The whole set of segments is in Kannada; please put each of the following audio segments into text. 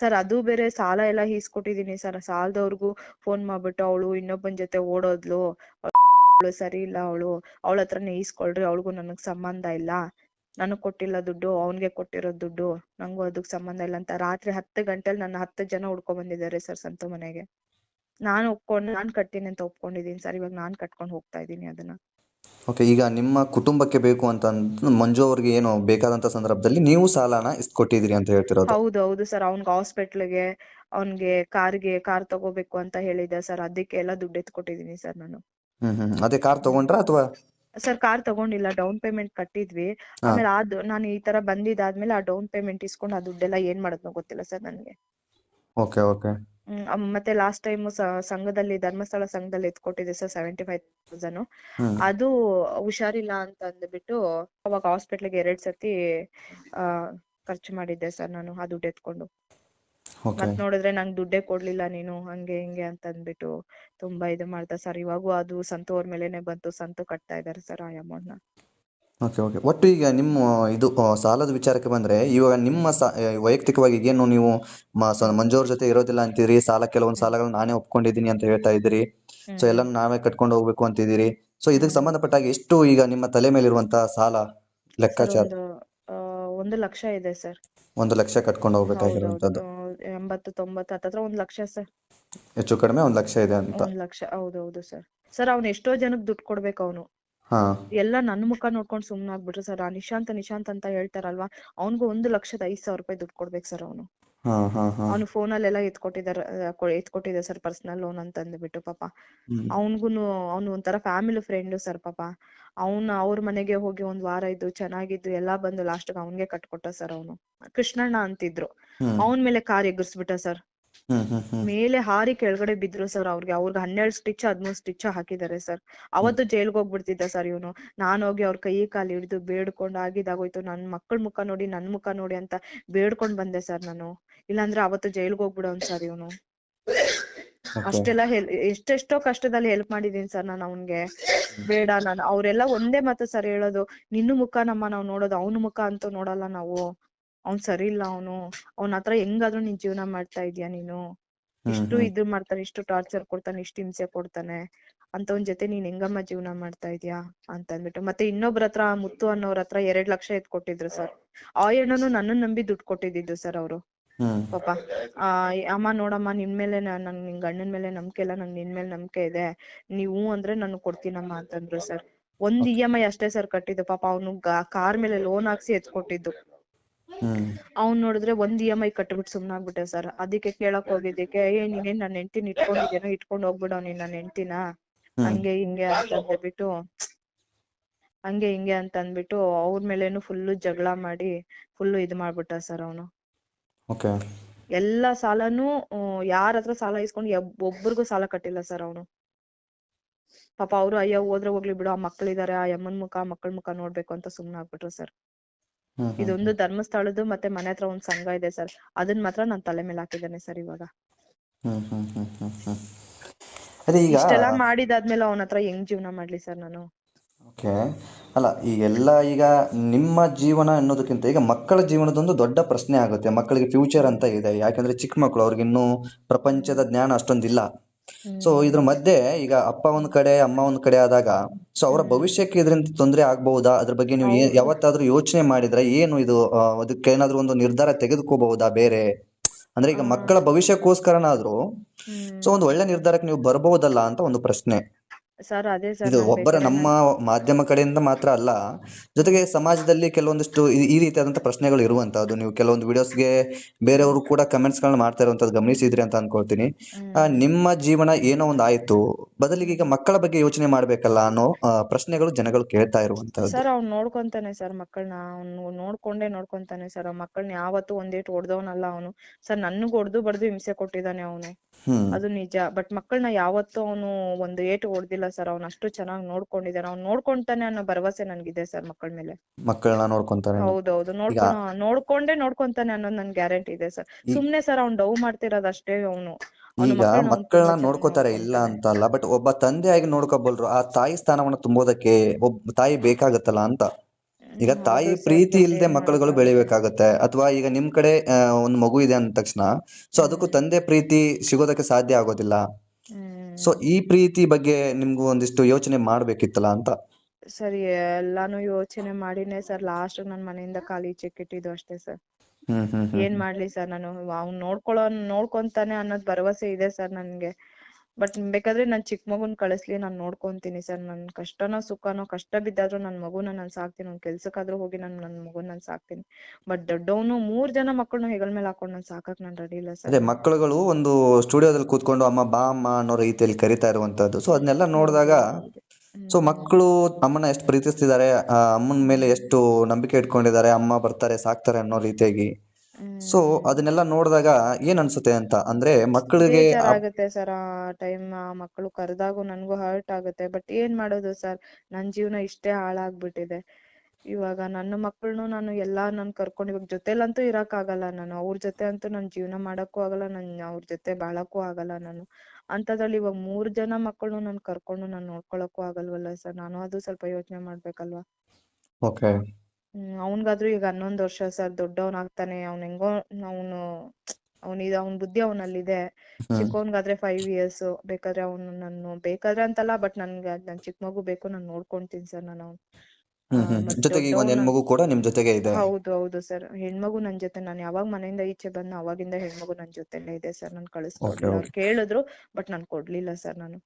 ಸರ್, ಅದು ಬೇರೆ ಸಾಲ ಎಲ್ಲ ಈಸ್ಕೊಟ್ಟಿದೀನಿ ಸರ್. ಸಾಲದವ್ರಿಗೂ ಫೋನ್ ಮಾಡ್ಬಿಟ್ಟು ಅವಳು ಇನ್ನೊಬ್ಬನ ಜೊತೆ ಓಡೋದ್ಲು. ಅವಳು ಸರಿ ಇಲ್ಲ ಅವಳು. ಅವಳ ಹತ್ರನೇ ಈಸ್ಕೊಳ್ರಿ, ಅವಳಿಗೂ ನನಗ್ ಸಂಬಂಧ ಇಲ್ಲ. ನನಗ್ ಕೊಟ್ಟಿಲ್ಲ ದುಡ್ಡು, ಅವನಿಗೆ ಕೊಟ್ಟಿರೋ ದುಡ್ಡು. ನಂಗೂ ಅದಕ್ ಸಂಬಂಧ ಇಲ್ಲ ಅಂತ ರಾತ್ರಿ ಹತ್ತು ಗಂಟೆಲಿ ನನ್ನ ಹತ್ತು ಜನ ಹುಡ್ಕೊಂಡ್ ಬಂದಿದ್ದಾರೆ ಸರ್ ಸ್ವಂತ ಮನೆಗೆ. ನಾನು ಒಪ್ಕೊಂಡ್, ನಾನ್ ಕಟ್ತೀನಿ ಅಂತ ಒಪ್ಕೊಂಡಿದೀನಿ ಸರ್. ಇವಾಗ ನಾನ್ ಕಟ್ಕೊಂಡ್ ಹೋಗ್ತಾ ಇದೀನಿ ಅದನ್ನ. ಓಕೆ ಈಗ ನಿಮ್ಮ ಕುಟುಂಬಕ್ಕೆ ಬೇಕು ಅಂತ ಅಂದ್ ಮಂಜು ಅವ್ರಿಗೆ ಏನು ಬೇಕಾದಂತ ಸಂದರ್ಭದಲ್ಲಿ ನೀವು ಸಾಲನ ಇಸ್ಕೊಟ್ಟಿದ್ದೀರಿ ಅಂತ ಹೇಳ್ತಿರೋದು. ಹೌದು ಹೌದು ಸರ್ ಅವ್ನ್ಗೆ ಹಾಸ್ಪಿಟ್ಲ್ಗೆ ಅವ್ನ್ಗೆ ಕಾರ್ಗೆ ಕಾರ್ ತಗೋಬೇಕು ಅಂತ ಹೇಳಿದ ಸರ್ ಅದಕ್ಕೆ ಎಲ್ಲ ದುಡ್ಡು ಎತ್ಕೊಟ್ಟಿದೀನಿ ಸರ್ ನಾನು. ಹ್ಮ್ ಹ್ಮ್ ಅದೇ ಕಾರ್ ತಗೊಂಡ್ರಾ ಅಥವಾ? ಸರ್ ಕಾರ್ ತಗೊಂಡಿಲ್ಲ ಡೌನ್ ಪೇಮೆಂಟ್ ಕಟ್ಟಿದ್ವಿ. ಆಮೇಲೆ ಅದು ನಾನು ಈ ತರ ಬಂದಿದ್ದಾದ್ಮೇಲೆ ಆ ಡೌನ್ ಪೇಮೆಂಟ್ ಇಸ್ಕೊಂಡು ಆ ದುಡ್ಡೆಲ್ಲ ಏನ್ ಮಾಡೋದ್ನೋ ಗೊತ್ತಿಲ್ಲ ಸರ್ ನನ್ಗೆ. ಓಕೆ ಓಕೆ ಮತ್ತೆ ಲಾಸ್ಟ್ ಟೈಮ್ ಸಂಘದಲ್ಲಿ ಧರ್ಮಸ್ಥಳ ಸಂಘದಲ್ಲಿ ಎತ್ಕೊಟ್ಟಿದ್ದೆ ಸರ್ ಸೆವೆಂಟಿ ಫೈವ್ ತೌಸಂಡ್ ಅದು ಹುಷಾರಿಲ್ಲ ಅಂತ ಅಂದ್ಬಿಟ್ಟು ಅವಾಗ ಹಾಸ್ಪಿಟ್ಲಿಗೆ ಎರಡ್ ಸತಿ ಆ ಖರ್ಚು ಮಾಡಿದ್ದೆ ಸರ್ ನಾನು ಆ ದುಡ್ಡು ಎತ್ಕೊಂಡು. ಮತ್ ನೋಡಿದ್ರೆ ನಂಗ್ ದುಡ್ಡೇ ಕೊಡ್ಲಿಲ್ಲ ನೀನು ಹಂಗೆ ಹಿಂಗೆ ಅಂತ ಅಂದ್ಬಿಟ್ಟು ತುಂಬಾ ಇದು ಮಾಡ್ದ ಸರ್ ಇವಾಗೂ ಅದು ಸಂತು ಅವ್ರ ಮೇಲೆನೆ ಬಂತು ಸಂತು ಕಟ್ತಾ ಇದಾರೆ ಸರ್ ಆ ಅಮೌಂಟ್ನ. ಓಕೆ ಓಕೆ ಒಟ್ಟು ಈಗ ನಿಮ್ಮ ಇದು ಸಾಲದ ವಿಚಾರಕ್ಕೆ ಬಂದ್ರೆ ಇವಾಗ ನಿಮ್ಮ ಸಾ ವೈಯಕ್ತಿಕವಾಗಿ ಏನು ನೀವು ಮ- ಸ- ಮಂಜು ಅವ್ರ ಜೊತೆ ಇರೋದಿಲ್ಲ ಅಂತೀರಿ ಸಾಲ ಕೆಲವೊಂದು ಸಾಲಗಳನ್ನ ನಾನೇ ಒಪ್ಕೊಂಡಿದ್ದೀನಿ ಅಂತ ಹೇಳ್ತಾ ಇದ್ದೀರಿ. So hmm. ಎಲ್ಲಾನು ನಾವೇ ಕಟ್ಕೊಂಡು ಹೋಗ್ಬೇಕು ಅಂತಿದ್ದೀರಿ. ಸೊ ಇದಕ್ಕೆ ಸಂಬಂಧಪಟ್ಟಾಗ ಎಷ್ಟು ಈಗ ನಿಮ್ಮ ತಲೆ ಮೇಲಿರುವಂತಹ ಸಾಲ ಸರ್ ಲೆಕ್ಕಾಚಾರ? ಒಂದು ಆ, ಒಂದು ಲಕ್ಷ ಇದೆ ಸರ್. ಒಂದು ಲಕ್ಷ ಕಟ್ಕೊಂಡು ಹೋಗ್ಬೇಕಾಗಿರುವಂತದ್ದು ಎಂಬತ್ತು ತೊಂಬತ್ತು ಹತ್ತತ್ರ ಒಂದ್ ಲಕ್ಷ ಸರ್. ಹೆಚ್ಚು ಕಡಿಮೆ ಒಂದು ಲಕ್ಷ ಇದೆ ಅಂತ. ಒಂದ್ ಲಕ್ಷ ಹೌದೌದು ಸರ್. ಸರ್ ಅವ್ನು ಎಷ್ಟೋ ಜನಕ್ಕೆ ದುಡ್ಡು ಕೊಡ್ಬೇಕು ಅವನು. ಎಲ್ಲ ನನ್ ಮುಖ ನೋಡ್ಕೊಂಡ್ ಸುಮ್ನ ಆಗ್ಬಿಟ್ರು ಸರ್. ಆ ನಿಶಾಂತ್ ನಿಶಾಂತ್ ಅಂತ ಹೇಳ್ತಾರಲ್ವಾ ಅವ್ನ್ಗೂ ಒಂದ್ ಲಕ್ಷದ ಐದ್ ಸಾವಿರ ರೂಪಾಯಿ ದುಡ್ಡು ಕೊಡ್ಬೇಕು ಸರ್ ಅವನು. ಹಾ ಹಾ ಅಲ್ಲೆಲ್ಲ ಅವ್ನು ಎತ್ಕೊಟ್ಟಿದಾರ ಎತ್ಕೊಟ್ಟಿದೆ ಸರ್ ಪರ್ಸನಲ್ ಲೋನ್ ಅಂತ ಅಂದ್ಬಿಟ್ಟು ಪಾಪ ಅವನ್ಗುನು ಅವ್ನು ಒಂಥರ ಫ್ಯಾಮಿಲಿ ಫ್ರೆಂಡ್ ಸರ್ ಪಾಪ. ಅವ್ನ ಅವ್ರ ಮನೆಗೆ ಹೋಗಿ ಒಂದ್ ವಾರ ಇದ್ದು ಚೆನ್ನಾಗಿದ್ದು ಎಲ್ಲಾ ಬಂದು ಲಾಸ್ಟ್ ಅವನ್ಗೆ ಕಟ್ಕೊಟ್ಟ ಸರ್ ಅವನು. ಕೃಷ್ಣಣ್ಣ ಅಂತಿದ್ರು. ಅವನ್ ಮೇಲೆ ಕಾರ್ ಎಗರ್ಸ್ಬಿಟ್ಟ ಸರ್. ಮೇಲೆ ಹಾರಿ ಕೆಳಗಡೆ ಬಿದ್ರು ಸರ್ ಅವ್ರಿಗೆ. ಅವ್ರಿಗೆ ಹನ್ನೆರಡು ಸ್ಟಿಚ್ ಹದ್ಮೂರ್ ಸ್ಟಿಚ್ ಹಾಕಿದ್ದಾರೆ ಸರ್ ಅವತ್ತು ಜೈಲ್ಗೆ ಹೋಗ್ಬಿಡ್ತಿದ್ದ ಸರ್ ಇವನು. ನಾನ್ ಹೋಗಿ ಅವ್ರ ಕೈ ಕಾಲು ಹಿಡಿದು ಬೇಡ್ಕೊಂಡು ಆಗಿದಾಗೋಯ್ತು ನನ್ ಮಕ್ಕಳ ಮುಖ ನೋಡಿ ನನ್ ಮುಖ ನೋಡಿ ಅಂತ ಬೇಡ್ಕೊಂಡ್ ಬಂದೆ ಸರ್ ನಾನು. ಇಲ್ಲಾಂದ್ರೆ ಅವತ್ತು ಜೈಲ್ಗೆ ಹೋಗ್ಬಿಡೋನ್ ಸರ್ ಇವನು. ಅಷ್ಟೆಲ್ಲ ಹೆಲ್ ಎಷ್ಟೆಷ್ಟೋ ಕಷ್ಟದಲ್ಲಿ ಹೆಲ್ಪ್ ಮಾಡಿದೀನಿ ಸರ್ ನಾನು ಅವ್ನ್ಗೆ. ಬೇಡ ನಾನು ಅವ್ರೆಲ್ಲ ಒಂದೇ ಮಾತು ಸರ್ ಹೇಳೋದು. ನಿನ್ನ ಮುಖ ನಮ್ಮ ನಾವ್ ನೋಡೋದು ಅವ್ನ ಮುಖ ಅಂತೂ ನೋಡಲ್ಲ ನಾವು. ಅವ್ನ್ ಸರಿ ಇಲ್ಲ ಅವನು ಅವ್ನ ಹತ್ರ ಹೆಂಗಾದ್ರೂ ನೀನ್ ಜೀವನ ಮಾಡ್ತಾ ಇದೀಯ ನೀನು? ಇಷ್ಟು ಇದು ಮಾಡ್ತಾನೆ ಇಷ್ಟು ಟಾರ್ಚರ್ ಕೊಡ್ತಾನೆ ಇಷ್ಟು ಹಿಂಸೆ ಕೊಡ್ತಾನೆ. ಅಂತವನ್ ಜೊತೆ ನೀನ್ ಹೆಂಗಮ್ಮ ಜೀವನ ಮಾಡ್ತಾ ಇದೀಯಾ? ಅಂತ ಅಂದ್ಬಿಟ್ಟು ಮತ್ತೆ ಇನ್ನೊಬ್ರ ಹತ್ರ ಮುತ್ತು ಅನ್ನೋರ್ ಹತ್ರ ಎರಡ್ ಲಕ್ಷ ಎತ್ ಕೊಟ್ಟಿದ್ರು ಸರ್. ಆ ಹೆಣ್ಣನು ನನ್ನನ್ ನಂಬಿ ದುಡ್ಡು ಕೊಟ್ಟಿದ್ದು ಸರ್ ಅವ್ರು. ಪಾಪ. ಆ ಅಮ್ಮ ನೋಡಮ್ಮ ನಿನ್ ಮೇಲೆ ನನ್ ನಿನ್ ಗಂಡನ್ ಮೇಲೆ ನಂಬಿಕೆ ಇಲ್ಲ ನಂಗ್ ನಿನ್ ಮೇಲೆ ನಂಬಿಕೆ ಇದೆ. ನೀವು ಅಂದ್ರೆ ನಾನು ಕೊಡ್ತೀನಮ್ಮ ಅಂತಂದ್ರು ಸರ್. ಒಂದ್ ಇ ಎಂ ಐ ಅಷ್ಟೇ ಸರ್ ಕಟ್ಟಿದ್ದು. ಪಾಪ ಅವನು ಕಾರ್ ಮೇಲೆ ಲೋನ್ ಹಾಕ್ಸಿ ಎತ್ಕೊಟ್ಟಿದ್ದು. ಅವ್ನ್ ನೋಡಿದ್ರೆ ಒಂದ್ ಇ ಎಂ ಐ ಕಟ್ಬಿಟ್ಟು ಸುಮ್ನಾಗ್ಬಿಟ್ಟೆ ಸರ್ ಅದಕ್ಕೆ ಕೇಳಕ್ ಹೋಗಿದ್ದಕ್ಕೆ ಏ ನೀನೇನ್ ನನ್ನ ಹೆಂಡತಿನ ಇಟ್ಕೊಂಡಿದ್ದೇನೋ ಇಟ್ಕೊಂಡ್ ಹೋಗ್ಬಿಡೋ ನೀನ್ ನನ್ನ ಹೆಂಡತಿನ? ಹಂಗೆ ಹಿಂಗೆ ಅಂತ ಹೇಳ್ಬಿಟ್ಟು ಹಂಗೆ ಹಿಂಗೆ ಅಂತ ಅಂದ್ಬಿಟ್ಟು ಅವ್ರ ಮೇಲೇನು ಫುಲ್ ಜಗಳ ಮಾಡಿ ಫುಲ್ ಇದ್ ಮಾಡ್ಬಿಟ್ಟ ಸರ್ ಅವನು. ಎಲ್ಲಾ ಸಾಲನು ಯಾರ ಹತ್ರ ಸಾಲ ಇಸ್ಕೊಂಡು ಒಬ್ಬರಿಗೂ ಒಬ್ರಿಗೂ ಸಾಲ ಕಟ್ಟಿಲ್ಲ ಸರ್ ಅವನು. ಪಾಪ ಅವ್ರು ಅಯ್ಯೋ ಹೋದ್ರೆ ಹೋಗ್ಲಿ ಬಿಡು ಆ ಮಕ್ಳಿದಾರೆ ಆ ಯಮ್ಮನ್ ಮುಖ ಮಕ್ಕಳ ಮುಖ ನೋಡ್ಬೇಕು ಅಂತ ಸುಮ್ನೆ ಆಗ್ಬಿಟ್ರು ಸರ್ ಇದೊಂದು ಧರ್ಮಸ್ಥಳದ್ದು ಮತ್ತೆ ಮನೆ ಹತ್ರ ಒಂದ್ ಸಂಘ ಇದೆ ಸರ್. ಅದನ್ನ ಮಾತ್ರ ನಾನ್ ತಲೆ ಮೇಲೆ ಹಾಕಿದ್ದೇನೆ ಸರ್ ಇವಾಗ. ಇಷ್ಟೆಲ್ಲ ಮಾಡಿದಾದ್ಮೇಲೆ ಅವನ ಹತ್ರ ಹೆಂಗ್ ಜೀವನ ಮಾಡ್ಲಿ ಸರ್ ನಾನು? ಓಕೆ. ಅಲ್ಲ ಈಗೆಲ್ಲ ಈಗ ನಿಮ್ಮ ಜೀವನ ಅನ್ನೋದಕ್ಕಿಂತ ಈಗ ಮಕ್ಕಳ ಜೀವನದೊಂದು ದೊಡ್ಡ ಪ್ರಶ್ನೆ ಆಗುತ್ತೆ. ಮಕ್ಕಳಿಗೆ ಫ್ಯೂಚರ್ ಅಂತ ಇದೆ. ಯಾಕಂದ್ರೆ ಚಿಕ್ಕ ಮಕ್ಕಳು ಅವ್ರಿಗೆ ಇನ್ನೂ ಪ್ರಪಂಚದ ಜ್ಞಾನ ಅಷ್ಟೊಂದಿಲ್ಲ. ಸೊ ಇದ್ರ ಮಧ್ಯೆ ಈಗ ಅಪ್ಪ ಒಂದ್ ಕಡೆ ಅಮ್ಮ ಒಂದ್ ಕಡೆ ಆದಾಗ ಸೊ ಅವರ ಭವಿಷ್ಯಕ್ಕೆ ಇದರಿಂದ ತೊಂದರೆ ಆಗ್ಬಹುದಾ? ಅದ್ರ ಬಗ್ಗೆ ನೀವು ಏ- ಯಾವತ್ತಾದ್ರೂ ಯೋಚನೆ ಮಾಡಿದ್ರೆ ಏನು ಇದು ಆ, ಅದಕ್ಕೆ ಏನಾದ್ರೂ ಒಂದು ನಿರ್ಧಾರ ತೆಗೆದುಕೋಬಹುದಾ ಬೇರೆ? ಅಂದ್ರೆ ಈಗ ಮಕ್ಕಳ ಭವಿಷ್ಯಕ್ಕೋಸ್ಕರನಾದ್ರೂ ಸೊ ಒಂದು ಒಳ್ಳೆ ನಿರ್ಧಾರಕ್ಕೆ ನೀವು ಬರಬಹುದಲ್ಲ ಅಂತ ಒಂದು ಪ್ರಶ್ನೆ. ಸರ್ ಅದೇ ಸರ್ ಇದು ಒಬ್ಬರ ನಮ್ಮ ಮಾಧ್ಯಮ ಕಡೆಯಿಂದ ಮಾತ್ರ ಅಲ್ಲ ಜೊತೆಗೆ ಸಮಾಜದಲ್ಲಿ ಕೆಲವೊಂದಿಷ್ಟು ಈ- ಈ ರೀತಿಯಾದಂತ ಪ್ರಶ್ನೆಗಳು ಇರುವಂತಹದ್ದು ನೀವು ಕೆಲವೊಂದು ವಿಡಿಯೋಸ್ಗೆ ಬೇರೆಯವರು ಕೂಡ ಕಮೆಂಟ್ಸ್ ಗಳನ್ನ ಮಾಡ್ತಾ ಇರುವಂತದ್ದು ಗಮನಿಸಿದ್ರಿ ಅಂತ ಅನ್ಕೊಳ್ತೀನಿ. ಆ, ನಿಮ್ಮ ಜೀವನ ಏನೋ ಒಂದು ಆಯ್ತು ಬದಲಿಗೆ ಈಗ ಮಕ್ಕಳ ಬಗ್ಗೆ ಯೋಚನೆ ಮಾಡ್ಬೇಕಲ್ಲ ಅನ್ನೋ ಆ, ಪ್ರಶ್ನೆಗಳು ಜನಗಳು ಕೇಳ್ತಾ ಇರುವಂತಹದ್ದು ಸರ್ ಅವ್ನ್ ನೋಡ್ಕೊಂತಾನೆ ಸರ್ ಮಕ್ಕಳನ್ನ ಅವ್ನು ನೋಡ್ಕೊಂಡೇ ನೋಡ್ಕೊಂತಾನೆ ಸರ್ ಮಕ್ಕಳನ್ನ ಯಾವತ್ತೂ ಒಂದೇಟ್ ಹೊಡೆದವನಲ್ಲ ಅವನು. ಸರ್ ನನ್ಗ್ ಹೊಡೆದು ಬಡ್ದು ಹಿಂಸೆ ಕೊಟ್ಟಿದ್ದಾನೆ ಅವನು. ಹ್ಮ್. ಅದು ನಿಜ. ಬಟ್ ಮಕ್ಕಳನ್ನ ಯಾವತ್ತೂ ಅವನು ಒಂದು ಏಟು ಹೊಡ್ದಿಲ್ಲ ಸರ್ ಅವ್ನ ಅಷ್ಟು ಚೆನ್ನಾಗಿ ನೋಡ್ಕೊಂಡಿದ್ದಾನೆ ಅವ್ನ್ ನೋಡ್ಕೊಂತಾನೆ ಅನ್ನೋ ಭರವಸೆ ನನ್ಗಿದೆ ಸರ್ ಮಕ್ಕಳ ಮೇಲೆ. ಮಕ್ಕಳನ್ನ ನೋಡ್ಕೊಂತಾರೆ ಹೌದೌದು ನೋಡ್ಕೊ ನೋಡ್ಕೊಂಡೆ ನೋಡ್ಕೊಂತಾನೆ ಅನ್ನೋದು ನನ್ ಗ್ಯಾರಂಟಿ ಇದೆ ಸರ್. ಸುಮ್ನೆ ಸರ್ ಅವ್ನ್ ಡವ್ ಮಾಡ್ತಿರೋದು ಅಷ್ಟೇ ಅವನು. ಈಗ ಮಕ್ಕಳನ್ನ ನೋಡ್ಕೋತಾರೆ ಇಲ್ಲ ಅಂತ ಅಲ್ಲ ಬಟ್ ಒಬ್ಬ ತಂದೆ ಆಗಿ ನೋಡ್ಕೋಬಲ್ರು ಆ ತಾಯಿ ಸ್ಥಾನವನ್ನ ತುಂಬೋದಕ್ಕೆ ಒಬ್ಬ ತಾಯಿ ಬೇಕಾಗತ್ತಲ್ಲ ಅಂತ. ಈಗ ತಾಯಿ ಪ್ರೀತಿ ಇಲ್ಲದೆ ಮಕ್ಕಳುಗಳು? ಬೆಳಿಬೇಕಾಗತ್ತೆ. ಅಥವಾ ಈಗ ನಿಮ್ ಕಡೆ ಒಂದು ಮಗು ಇದೆ ಅಂದ ತಕ್ಷಣ ಸೊ ಅದಕ್ಕೂ ತಂದೆ ಪ್ರೀತಿ ಸಿಗೋದಕ್ಕೆ ಸಾಧ್ಯ ಆಗೋದಿಲ್ಲ. ಸೊ ಈ ಪ್ರೀತಿ ಬಗ್ಗೆ ನಿಮ್ಗೂ ಒಂದಿಷ್ಟು ಯೋಚನೆ ಮಾಡ್ಬೇಕಿತ್ತಲ್ಲ ಅಂತ? ಸರಿ ಎಲ್ಲಾನು ಯೋಚನೆ ಮಾಡಿನೇ ಸರ್. ಲಾಸ್ಟ್ ನನ್ ಮನೆಯಿಂದ ಖಾಲಿ ಚೆಕ್ ಇಟ್ಟಿದ್ದು ಅಷ್ಟೇ ಸರ್. ಹ್ಮ್ ಹ್ಮ್ ಹ್ಮ್ ಏನ್ ಮಾಡ್ಲಿ ಸರ್ ನಾನು? ಅವ್ನ್ ನೋಡ್ಕೊಳ್ಳೋ ನೋಡ್ಕೊಂತಾನೆ ಅನ್ನೋದ್ ಭರವಸೆ ಇದೆ ಸರ್ ನನ್ಗೆ. ಬಟ್ ಬೇಕಾದ್ರೆ ನಾನ್ ಚಿಕ್ಕ ಮಗುನ್ ಕಳಿಸ್ಲಿ ನಾನ್ ನೋಡ್ಕೊಂತೀನಿ ಸರ್. ನನ್ ಕಷ್ಟನೋ ಸುಖನೋ ಕಷ್ಟ ಬಿದ್ದಾದ್ರೂ ನನ್ ಮಗುನ ನಾನ್ ಸಾಕ್ತೀನಿ. ಒಂದ್ ಕೆಲ್ಸಕ್ಕಾದ್ರೂ ಹೋಗಿ ನಾನ್ ನನ್ ಮಗುನ್ ನಾನ್ ಸಾಕ್ತೀನಿ. ಬಟ್ ದೊಡ್ಡವನು ಮೂರ್ ಜನ ಮಕ್ಕಳನ್ನ ಹೆಗಲ್ ಮೇಲೆ ಹಾಕೊಂಡ್ ನಾನ್ ಸಾಕಕ್ ನಾನ್ ರೆಡಿ ಇಲ್ಲ ಅದೇ ಸರ್ ಮಕ್ಕಳುಗಳು ಒಂದು ಸ್ಟುಡಿಯೋದಲ್ಲಿ ಕೂತ್ಕೊಂಡು ಅಮ್ಮ ಬಾ ಅಮ್ಮ ಅನ್ನೋ ರೀತಿಯಲ್ಲಿ ಕರಿತಾ ಇರುವಂತದ್ದು. ಸೊ ಅದನ್ನೆಲ್ಲ ನೋಡಿದಾಗ ಸೊ ಮಕ್ಕಳು ಅಮ್ಮನ ಎಷ್ಟು ಪ್ರೀತಿಸ್ತಿದ್ದಾರೆ ಅಮ್ಮನ ಮೇಲೆ ಎಷ್ಟು ನಂಬಿಕೆ ಇಟ್ಕೊಂಡಿದ್ದಾರೆ ಅಮ್ಮ ಬರ್ತಾರೆ ಸಾಕ್ತಾರೆ ಅನ್ನೋ ರೀತಿಯಾಗಿ ಸೊ ಅದನ್ನೆಲ್ಲ ನೋಡಿದಾಗ ಏನ್ ಅನ್ಸುತ್ತೆ ಅಂತ? ಅಂದ್ರೆ ಮಕ್ಕಳಿಗೆ ಆಗುತ್ತೆ ಬೇಜಾರಾಗುತ್ತೆ ಸರ್ ಆ ಟೈಮ್ ಆ ಮಕ್ಕಳು ಕರೆದಾಗೂ ನನಗೂ ಹರ್ಟ್ ಆಗುತ್ತೆ. ಬಟ್ ಏನ್ ಮಾಡೋದು ಸರ್? ನನ್ನ ಜೀವನ ಇಷ್ಟೇ ಹಾಳಾಗ್ಬಿಟ್ಟಿದೆ. ಇವಾಗ ನನ್ನ ಮಕ್ಕಳನ್ನು ನಾನು ಎಲ್ಲಾ ನಾನ್ ಕರ್ಕೊಂಡು ಇವಾಗ ಜೊತೆಲಂತೂ ಇರಕ್ ಆಗಲ್ಲ ನಾನು. ಅವ್ರ ಜೊತೆ ಅಂತೂ ನನ್ ಜೀವನ ಮಾಡಕ್ಕೂ ಆಗಲ್ಲ ನನ್ ಅವ್ರ ಜೊತೆ ಬಾಳಕ್ಕೂ ಆಗಲ್ಲ ನಾನು. ಅಂತದ್ರಲ್ಲಿ ಇವಾಗ ಮೂರ್ ಜನ ಮಕ್ಕಳನ್ನು ನಾನು ಕರ್ಕೊಂಡು ನಾನು ನೋಡ್ಕೊಳಕ್ಕೂ ಆಗಲ್ವಲ್ಲ ಸರ್? ನಾನು ಅದು ಸ್ವಲ್ಪ ಯೋಚನೆ ಮಾಡ್ಬೇಕಲ್ವಾ? ಓಕೆ ಅವ್ನ್ಗಾದ್ರೂ ಈಗ ಹನ್ನೊಂದ್ ವರ್ಷ ಸರ್ ದೊಡ್ಡವನಾಗ್ತಾನೆ ಅವ್ನ್ ಹೆಂಗೋ ಅವನು ಅವ್ನ್ ಇದು ಅವ್ನ್ ಬುದ್ಧಿ ಅವನಲ್ಲಿದೆ. ಚಿಕ್ಕವನ್ಗಾದ್ರೆ ಫೈವ್ ಇಯರ್ಸ್ ಬೇಕಾದ್ರೆ ಅವನು ನಾನು ಬೇಕಾದ್ರೆ ಅಂತಲ್ಲ ಬಟ್ ನನ್ಗೆ ನನ್ ಚಿಕ್ಕ ಮಗು ಬೇಕು ನಾನು ನೋಡ್ಕೊಂತೀನಿ ಸರ್ ನಾನು ಜೊತೆಗೆ ಈಗ ಒಂದ್ ಹೆಣ್ಮಗು ಕೂಡ ನಿಮ್ ಜೊತೆಗೆ ಇದೆ. ಹೌದು ಹೌದು ಸರ್. ಹೆಣ್ಮಗು ನನ್ ಜೊತೆ ನಾನು ಯಾವಾಗ ಮನೆಯಿಂದ ಈಚೆ ಬಂದ ಅವಾಗಿಂದ ಹೆಣ್ಮಗು ನನ್ ಜೊತೆನೇ ಇದೆ ಸರ್. ನಾನು ಕಳಿಸ್ಕೊಡ್ಲಿಲ್ಲ. ಅವ್ರು ಕೇಳಿದ್ರು ಬಟ್ ನಾನು ಕೊಡ್ಲಿಲ್ಲ ಸರ್ ನಾನು.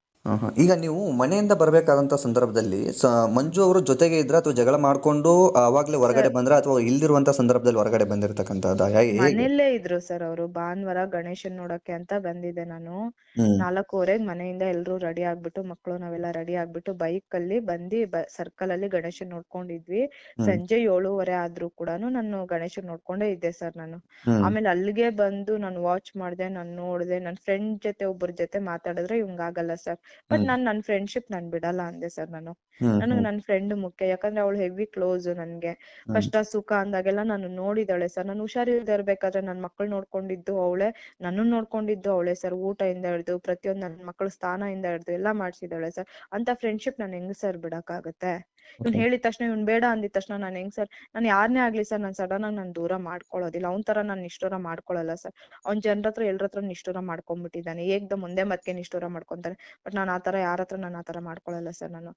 ಈಗ ನೀವು ಮನೆಯಿಂದ ಬರಬೇಕಾದಂತ ಸಂದರ್ಭದಲ್ಲಿ ಸ- ಮಂಜು ಅವರು ಜೊತೆಗೆ ಇದ್ರ ಅಥವಾ ಜಗಳ ಮಾಡ್ಕೊಂಡು ಅವಾಗ್ಲೇ ಹೊರಗಡೆ ಬಂದ್ರ ಅಥವಾ ಇಲ್ದಿರುವಂತ ಸಂದರ್ಭದಲ್ಲಿ ಹೊರಗಡೆ ಬಂದಿರತಕ್ಕಂತ ಹೇಗೆ? ಮನೆಯಲ್ಲೇ ಇದ್ರು ಸರ್ ಅವರು. ಭಾನುವಾರ ಗಣೇಶನ್ ನೋಡಕ್ಕೆ ಅಂತ ಬಂದಿದ್ದೆ ನಾನು. ನಾಲ್ಕೂವರೆ ನಾಲ್ಕೂವರೆಗ್ ಮನೆಯಿಂದ ಎಲ್ರು ರೆಡಿ ಆಗ್ಬಿಟ್ಟು ಮಕ್ಕಳು ನಾವೆಲ್ಲ ರೆಡಿ ಆಗ್ಬಿಟ್ಟು ಬೈಕ್ ಅಲ್ಲಿ ಬಂದಿ ಸರ್ಕಲ್ ಅಲ್ಲಿ ಗಣೇಶನ್ ನೋಡ್ಕೊಂಡಿದ್ವಿ. ಸಂಜೆ ಏಳುವರೆ ಆದ್ರೂ ಕೂಡ ನಾನು ಗಣೇಶನ್ ನೋಡ್ಕೊಂಡೇ ಇದ್ದೆ ಸರ್ ನಾನು. ಹ್ಮ್. ಆಮೇಲೆ ಅಲ್ಲಿಗೆ ಬಂದು ನಾನು ವಾಚ್ ಮಾಡ್ದೆ ನಾನು ನೋಡ್ದೆ ನನ್ ಫ್ರೆಂಡ್ ಜೊತೆ ಒಬ್ಬರ ಜೊತೆ ಮಾತಾಡಿದ್ರೆ ಇವಂಗಾಗಲ್ಲ ಸರ್. ಬಟ್. ನಾನ್ ನನ್ ಫ್ರೆಂಡ್ಶಿಪ್ ನಾನ್ ಬಿಡಲ್ಲ ಅಂದೆ ಸರ್ ನಾನು. ನನಗ್ ನನ್ ಫ್ರೆಂಡ್ ಮುಖ್ಯ ಯಾಕಂದ್ರೆ ಅವಳು ಹೆವಿ ಕ್ಲೋಸ್ ನನ್ಗೆ. ಕಷ್ಟ ಸುಖ ಅಂದಾಗೆಲ್ಲ ನಾನು ನೋಡಿದಾಳೆ ಸರ್ ನಾನು ಹುಷಾರಿಲ್ದೆ ಇರ್ಬೇಕಾದ್ರೆ ನನ್ ಮಕ್ಳು ನೋಡ್ಕೊಂಡಿದ್ದು ಅವಳೆ ನನ್ನನ್ ನೋಡ್ಕೊಂಡಿದ್ದು ಅವಳೆ ಸರ್ ಇಂದ ಹಿಡ್ದು ಪ್ರತಿಯೊಂದ್ ನನ್ ಮಕ್ಳ ಇಂದ ಹಿಡ್ದು ಎಲ್ಲಾ ಮಾಡ್ಸಿದಾಳೆ ಸರ್ ಅಂತ ಫ್ರೆಂಡ್ಶಿಪ್ ನಾನ್ ಹೆಂಗ್ ಸರ್ ಬಿಡಕ್ಕಾಗತ್ತೆ ಇವ್ನ್ ಹೇಳಿದ ತಕ್ಷಣ ಇವ್ನ್ ಬೇಡ ಅಂದಿದ ತಕ್ಷಣ ನಾನ್ ಹೆಂಗ್ ಸರ್? ನಾನ್ ಯಾರನ್ನೇ ಆಗ್ಲಿ ಸರ್ ನಾನ್ ಸಡನ್ ಆಗಿ ನಾನ್ ದೂರ ಮಾಡ್ಕೊಳ್ಳೋದಿಲ್ಲ ಅವ್ನ್ ತರ ನಾನ್ ನಿಷ್ಠೂರ ಮಾಡ್ಕೊಳಲ್ಲ ಸರ್. ಅವ್ನ್ ಜನರ ಹತ್ರ ಎಲ್ರ ಹತ್ರ ನಿಷ್ಠೂರ ಮಾಡ್ಕೊಂಡ್ಬಿಟ್ಟಿದ್ದಾನೆ ಏಕ್ದ ಮುಂದೆ ಮತ್ತೆ ನಿಷ್ಠೂರ ಮಾಡ್ಕೊಂತಾನೆ. ಬಟ್ ನಾನ್ ಆತರ ಯಾರ ಹತ್ರ ನಾನ್ ಆತರ ಮಾಡ್ಕೊಳಲ್ಲ ಸರ್ ನಾನು.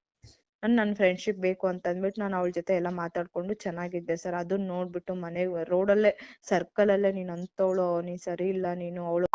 ನನ್ ನನ್ ಫ್ರೆಂಡ್ಶಿಪ್ ಬೇಕು ಅಂತ ಅಂದ್ಬಿಟ್ಟು ನಾನು ಅವಳ ಜೊತೆ ಎಲ್ಲ ಮಾತಾಡ್ಕೊಂಡು ಚೆನ್ನಾಗಿದ್ದೆ ಸರ್. ಅದನ್ನ ನೋಡ್ಬಿಟ್ಟು ಮನೆ ರೋಡಲ್ಲೇ ಸರ್ಕಲ್ ಅಲ್ಲೇ ನೀನ್ ಅಂತವಳು ನೀನ್ ಸರಿ ಇಲ್ಲ ನೀನು ಅವಳು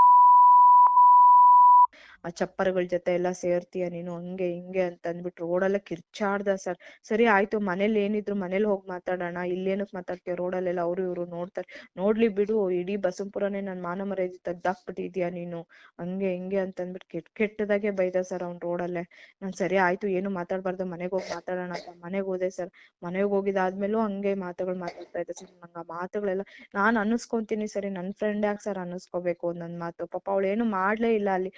ಆ ಚಪ್ಪರಗಳ ಜೊತೆ ಎಲ್ಲ ಸೇರ್ತೀಯ ನೀನು, ಹಂಗೆ ಹಿಂಗೆ ಅಂತ ಅಂದ್ಬಿಟ್ಟು ರೋಡಲ್ಲೇ ಕಿರ್ಚಾಡ್ದ ಸರ್. ಸರಿ ಆಯ್ತು, ಮನೇಲಿ ಏನಿದ್ರು ಮನೇಲಿ ಹೋಗಿ ಮಾತಾಡೋಣ. ಇಲ್ಲೇನಕ್ ಮಾತಾಡ್ತೀಯ ರೋಡಲ್ಲೆಲ್ಲ? ಅವ್ರು ಇವ್ರು ನೋಡ್ತಾರೆ. ನೋಡ್ಲಿ ಬಿಡು, ಇಡೀ ಬಸಂಪುರನೇ ನನ್ ಮಾನ ಮರ್ಯಾದೆ ತೆಗ್ದಾಕ್ಬಿಟ್ಟಿದ್ಯಾ ನೀನು? ಹಂಗೆ ಹಿಂಗೆ ಅಂತ ಅಂದ್ಬಿಟ್ಟು ಕೆಟ್ಟ ಕೆಟ್ಟದಾಗೆ ಬೈದ ಸರ್ ಅವ್ನ್ ರೋಡಲ್ಲೇ. ನಾನ್ ಸರಿ ಆಯ್ತು, ಏನು ಮಾತಾಡ್ಬಾರ್ದು. ಮನೆಗ್ ಹೋಗಿ ಮಾತಾಡೋಣ ಅಂತ ಮನೆಗ್ ಹೋದೆ ಸರ್. ಮನೆಗ್ ಹೋಗಿದಾದ್ಮೇಲೂ ಹಂಗೆ ಮಾತುಗಳು ಮಾತಾಡ್ತಾ ಇದ್ದೆ ಸರ್. ನಂಗೆ ಮಾತುಗಳೆಲ್ಲ, ನಾನ್ ಅನ್ನಿಸ್ಕೊಂತೀನಿ ಸರಿ. ನನ್ ಫ್ರೆಂಡ್ ಯಾಕೆ ಸರ್ ಅನ್ನಿಸ್ಕೋಬೇಕು ನನ್ ಮಾತು? ಪಾಪ ಅವಳು ಏನು ಮಾಡ್ಲೇ ಇಲ್ಲ ಅಲ್ಲಿ.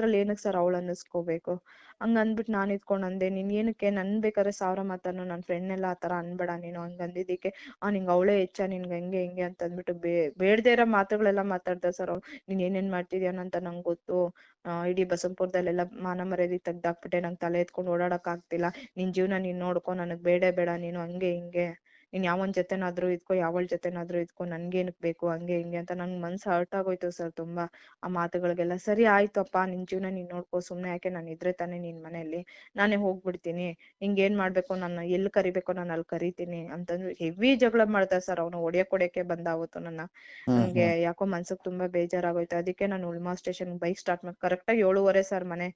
ಅಂತದ್ರಲ್ಲಿ ಏನಕ್ಕೆ ಸರ್ ಅವಳು ಅನ್ನಿಸ್ಕೋಬೇಕು? ಹಂಗ ಅಂದ್ಬಿಟ್ಟು ನಾನ್ ಇದ್ಕೊಂಡ್ ಅಂದೆ, ನೀನ್ ಏನಕ್ಕೆ ನನ್ ಬೇಕಾದ್ರೆ ಸಾವಿರ ಮಾತನ್ನು ನನ್ ಫ್ರೆಂಡ್ ಎಲ್ಲ ಆತರ ಅನ್ಬೇಡ ನೀನು, ಹಂಗ ಅಂದಿದ್ದಕ್ಕೆ. ಆ, ನಿಂಗ್ ಅವಳೇ ಹೆಚ್ಚ ನಿನ್ಗೆ ಹಂಗೆ, ಹಿಂಗೆ ಅಂತ ಅಂದ್ಬಿಟ್ಟು ಬೇ, ಬೇಡ್ದೇ ಇರೋ ಮಾತುಗಳೆಲ್ಲ ಮಾತಾಡ್ದ ಸರ್ ಅವ್ಳು. ನೀನ್ ಏನೇನ್ ಮಾಡ್ತಿದ್ಯಾನ ಅಂತ ನಂಗ್ ಗೊತ್ತು. ಇಡೀ ಬಸಂಪುರದಲ್ಲೆಲ್ಲ ಮಾನ ಮರ್ಯಾದಿ ತೆಗ್ದಾಕ್ಬಿಟ್ಟೆ, ನಂಗ್ ತಲೆ ಎತ್ಕೊಂಡ್ ಓಡಾಡಕ್ ಆಗ್ತಿಲ್ಲ. ನಿನ್ ಜೀವನ ನೀನ್ ನೋಡ್ಕೊ, ನನಗ್ ಬೇಡೇ ಬೇಡ, ನೀನು ಹಂಗೆ, ಹಿಂಗೆ. ನೀನ್ ಯಾವನ್ ಜೊತೆನಾದ್ರೂ ಇದ್ಕೋ ಯಾವಳ ಜೊತೆನಾದ್ರೂ ಇದ್ಕೋ ನನ್ಗೇನಕ್ ಬೇಕು ಹಂಗೆ ಹಿಂಗೆ ಅಂತ ನನ್ ಮನ್ಸ್ ಹರ್ಟ್ ಆಗೋಯ್ತು ಸರ್ ತುಂಬಾ. ಆ ಮಾತುಗಳಿಗೆಲ್ಲ ಸರಿ ಆಯ್ತಪ್ಪ ನಿನ್ ಜೀವನ ನೀನ್ ನೋಡ್ಕೋ ಸುಮ್ನೆ ಯಾಕೆ ನಾನ್ ಇದ್ರೆ ತಾನೇ ನಿನ್ ಮನೇಲಿ ನಾನೇ ಹೋಗ್ಬಿಡ್ತೀನಿ. ನಿಂಗ್ ಏನ್ ಮಾಡ್ಬೇಕು ನನ್ನ ಎಲ್ ಕರಿಬೇಕೋ ನಾನ್ ಅಲ್ಲಿ ಕರಿತೀನಿ ಅಂತಂದ್ರೆ ಹೆವಿ ಜಗಳ ಮಾಡ್ದ ಸರ್ ಅವನು ಹೊಡ್ಯಕ್ ಹೊಡ್ಯಕ್ಕೆ ಬಂದ ಅವತ್ತು ನನ್ನ ನಂಗೆ ಯಾಕೋ ಮನ್ಸಿಗ್ ತುಂಬಾ ಬೇಜಾರಾಗೋಯ್ತು. ಅದಕ್ಕೆ ನಾನು ಉಳ್ಮಾ ಸ್ಟೇಷನ್ ಬೈಕ್ ಸ್ಟಾರ್ಟ್ ಮಾಡಿ ಕರೆಕ್ಟ್ ಆಗಿ ಏಳುವರೆ ಸರ್ ಮನೆ.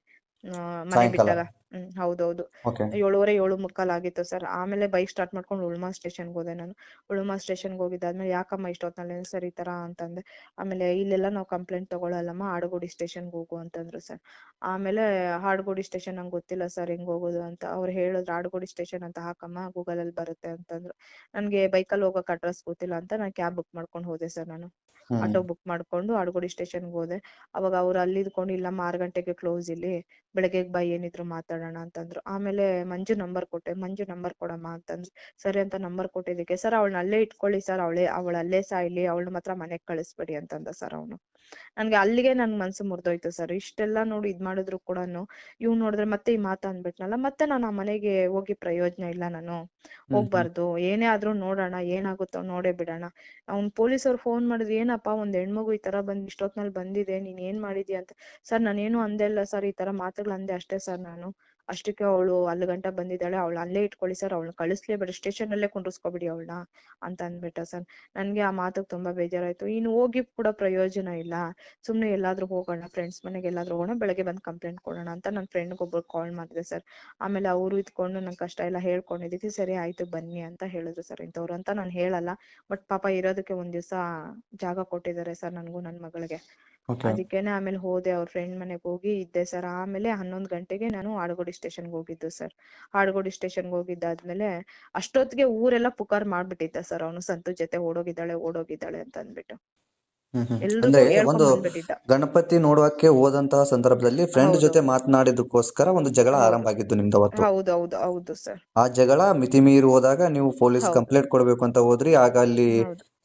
ಮನೆ ಬಿಟ್ಟಲ್ಲ ಬಿಟ್ಟಾಗ. ಹ್ಮ್ ಹೌದೌದು. ಓಕೆ. ಏಳುವರೆ ಏಳು ಮುಕ್ಕಾಲ್ ಆಗಿತ್ತು ಸರ್. ಆಮೇಲೆ ಬೈಕ್ ಸ್ಟಾರ್ಟ್ ಮಾಡ್ಕೊಂಡು ಉಳ್ಮಾ ಸ್ಟೇಷನ್ಗೆ ಹೋದೆ ನಾನು. ಉಳ್ಮಾ ಹೋಗಿದ್ ಹೋಗಿದ್ದಾದ್ಮೇಲೆ ಯಾಕಮ್ಮ ಇಷ್ಟೊತ್ನಲ್ಲಿ ಸರ್ ಈ ತರ ಅಂತಂದೆ. ಆಮೇಲೆ ಇಲ್ಲೆಲ್ಲ ನಾವು ಕಂಪ್ಲೇಂಟ್ ತಗೊಳಲ್ಲಮ್ಮ ಆಡುಗೋಡಿ ಸ್ಟೇಷನ್ಗೆ ಹೋಗು ಅಂತಂದ್ರು ಸರ್. ಆಮೇಲೆ ಆಡುಗೋಡಿ ಸ್ಟೇಷನ್ ನಂಗೆ ಗೊತ್ತಿಲ್ಲ ಸರ್ ಹೆಂಗ್ ಹೋಗೋದು ಅಂತ. ಅವ್ರು ಹೇಳಿದ್ರು ಆಡುಗೋಡಿ ಸ್ಟೇಷನ್ ಅಂತ ಹಾಕಮ್ಮ ಗೂಗಲ್ ಅಲ್ಲಿ ಬರುತ್ತೆ ಅಂತಂದ್ರು. ನನ್ಗೆ ಬೈಕಲ್ಲಿ ಹೋಗಕ್ ಅಡ್ರೆಸ್ ಗೊತ್ತಿಲ್ಲ ಅಂತ ನಾನು ಕ್ಯಾಬ್ ಬುಕ್ ಮಾಡ್ಕೊಂಡು ಹೋದೆ ಸರ್ ನಾನು. ಆಟೋ ಬುಕ್ ಮಾಡ್ಕೊಂಡು ಆಡುಗೋಡಿ ಸ್ಟೇಷನ್ಗೆ ಹೋದೆ. ಅವಾಗ ಅವ್ರು ಅಲ್ಲಿ ಇದ್ಕೊಂಡು ಮಾರ್ಗಂಟೆಗೆ ಆರು ಗಂಟೆಗೆ ಕ್ಲೋಸ್ ಇಲ್ಲಿ ಬೆಳಗ್ಗೆ ಬಾ ಏನಿದ್ರು ಮಾತಾಡೋಣ ಅಂತಂದ್ರು. ಆಮೇಲೆ ಮಂಜು ನಂಬರ್ ಕೊಟ್ಟೆ. ಮಂಜು ನಂಬರ್ ಕೊಡಮ್ಮ ಅಂತಂದ್ರು. ಸರಿ ಅಂತ ನಂಬರ್ ಕೊಟ್ಟಿದ್ದಕ್ಕೆ ಸರ್ ಅವಳನ್ನ ಅಲ್ಲೇ ಇಟ್ಕೊಳ್ಳಿ ಸರ್. ಅವಳೇ ಅವಳ ಅಲ್ಲೇ ಸಾಯ್ಲಿ ಅವಳನ್ನ ಮಾತ್ರ ಮನೆಗ್ ಕಳಿಸ್ಬೇಡಿ ಅಂತಂದ ಸರ್ ಅವನು. ನನ್ಗೆ ಅಲ್ಲಿಗೆ ನನ್ ಮನ್ಸು ಮುರ್ದೋಯ್ತು ಸರ್. ಇಷ್ಟೆಲ್ಲ ನೋಡಿ ಇದ್ ಮಾಡಿದ್ರು ಕೂಡನು ಇವ್ ನೋಡಿದ್ರೆ ಮತ್ತೆ ಈ ಮಾತ ಅಂದ್ಬಿಟ್ನಲ್ಲ ಮತ್ತೆ ನಾನು ಆ ಮನೆಗೆ ಹೋಗಿ ಪ್ರಯೋಜನ ಇಲ್ಲ ನಾನು. ಹೋಗ್ಬಾರ್ದು. ಏನೇ ಆದ್ರೂ ನೋಡೋಣ ಏನಾಗುತ್ತೋ ನೋಡೇ ಬಿಡೋಣ. ಅವ್ನ್ ಪೊಲೀಸವ್ರು ಫೋನ್ ಮಾಡಿದ್ರು ಏನಪ್ಪಾ ಒಂದ್ ಹೆಣ್ಮಗು ಈ ತರ ಬಂದ್ ಇಷ್ಟೊತ್ನಲ್ಲಿ ಬಂದಿದೆ, ನೀನ್ ಏನ್ ಮಾಡಿದ್ಯಾ ಅಂತ. ಸರ್, ನಾನೇನು ಅಂದೆ ಇಲ್ಲ ಸರ್, ಈ ತರ ಮಾತುಗಳು ಅಂದೆ ಅಷ್ಟೇ ಸರ್ ನಾನು. ಅಷ್ಟಕ್ಕೆ ಅವಳು ಅಲ್ಲಿ ಗಂಟ ಬಂದಿದ್ದಾಳೆ, ಅವಳು ಅಲ್ಲೇ ಇಟ್ಕೊಳ್ಳಿ ಸರ್, ಅವಳನ್ನ ಕಳಿಸ್ಲೇಬೇಡ ಸ್ಟೇಷನ್ ಅಲ್ಲೇ ಕುಂಡ್ರಸ್ಕೊಬಿಡಿ ಅವಳನ್ನ ಅಂತ ಅಂದ್ಬಿಟ್ಟ ಸರ್. ನನ್ಗೆ ಆ ಮಾತಿಗೆ ತುಂಬಾ ಬೇಜಾರಾಯ್ತು. ಇನ್ನು ಹೋಗಿ ಕೂಡ ಪ್ರಯೋಜನ ಇಲ್ಲ. ಸುಮ್ನೆ ಎಲ್ಲಾದ್ರೂ ಹೋಗೋಣ ಫ್ರೆಂಡ್ಸ್ ಮನೆಗೆ ಎಲ್ಲಾದ್ರೂ ಹೋಗೋಣ, ಬೆಳಗ್ಗೆ ಬಂದ್ ಕಂಪ್ಲೇಂಟ್ ಕೊಡೋಣ ಅಂತ ನನ್ನ ಫ್ರೆಂಡ್ಗೆ ಒಬ್ರು ಕಾಲ್ ಮಾಡಿದೆ ಸರ್. ಆಮೇಲೆ ಅವರು ಇದ್ಕೊಂಡು ನನ್ ಕಷ್ಟ ಎಲ್ಲ ಹೇಳ್ಕೊಂಡಿದ್ದಕ್ಕೆ ಸರಿ ಆಯ್ತು ಬನ್ನಿ ಅಂತ ಹೇಳಿದ್ರು ಸರ್ ಇಂಥವ್ರು ಅಂತ ನಾನು ಹೇಳಲ್ಲ. ಬಟ್ ಪಾಪ ಇರೋದಕ್ಕೆ ಒಂದ್ ದಿವ್ಸ ಜಾಗ ಕೊಟ್ಟಿದ್ದಾರೆ ಸರ್ ನನಗೂ ನನ್ನ ಮಗಳಿಗೆ. ಅದಕ್ಕೇನೆ ಆಮೇಲೆ ಹೋದೆ ಅವ್ರ ಫ್ರೆಂಡ್ ಮನೆಗ್ ಹೋಗಿ ಇದ್ದೆ ಸರ್ ಆಮೇಲೆ ಹನ್ನೊಂದ್ ಗಂಟೆಗೆ ನಾನು ಆಡುಗೋಡಿ ಸ್ಟೇಷನ್ಗೆ ಹೋಗಿದ್ದು ಸರ್ ಆಡುಗೋಡಿ ಸ್ಟೇಷನ್ಗೆ ಹೋಗಿದ್ದಾದ್ಮೇಲೆ ಅಷ್ಟೊತ್ತಿಗೆ ಊರೆಲ್ಲ ಪುಕಾರ್ ಮಾಡ್ಬಿಟ್ಟಿದ್ದ ಸರ್ ಅವನು ಸಂತು ಜೊತೆ ಓಡೋಗಿದ್ದಾಳೆ ಓಡೋಗಿದ್ದಾಳೆ ಅಂತ ಅಂದ್ಬಿಟ್ಟು. ಅಂದ್ರೆ ಒಂದು ಗಣಪತಿ ನೋಡುವಕ್ಕೆ ಹೋದಂತಹ ಸಂದರ್ಭದಲ್ಲಿ ಫ್ರೆಂಡ್ ಜೊತೆ ಮಾತನಾಡಿದಕ್ಕೋಸ್ಕರ ಒಂದು ಜಗಳ ಆರಂಭ ಆಗಿದ್ದು ನಿಮ್ದು ಅವತ್ತು. ಹೌದು ಹೌದು ಹೌದು ಸರ್ ಆ ಜಗಳ ಮಿತಿ ಮೀರಿ ಹೋದಾಗ ನೀವು ಪೊಲೀಸ್. ಕಂಪ್ಲೇಂಟ್ ಕೊಡ್ಬೇಕು ಅಂತ ಹೋದ್ರಿ. ಆಗ ಅಲ್ಲಿ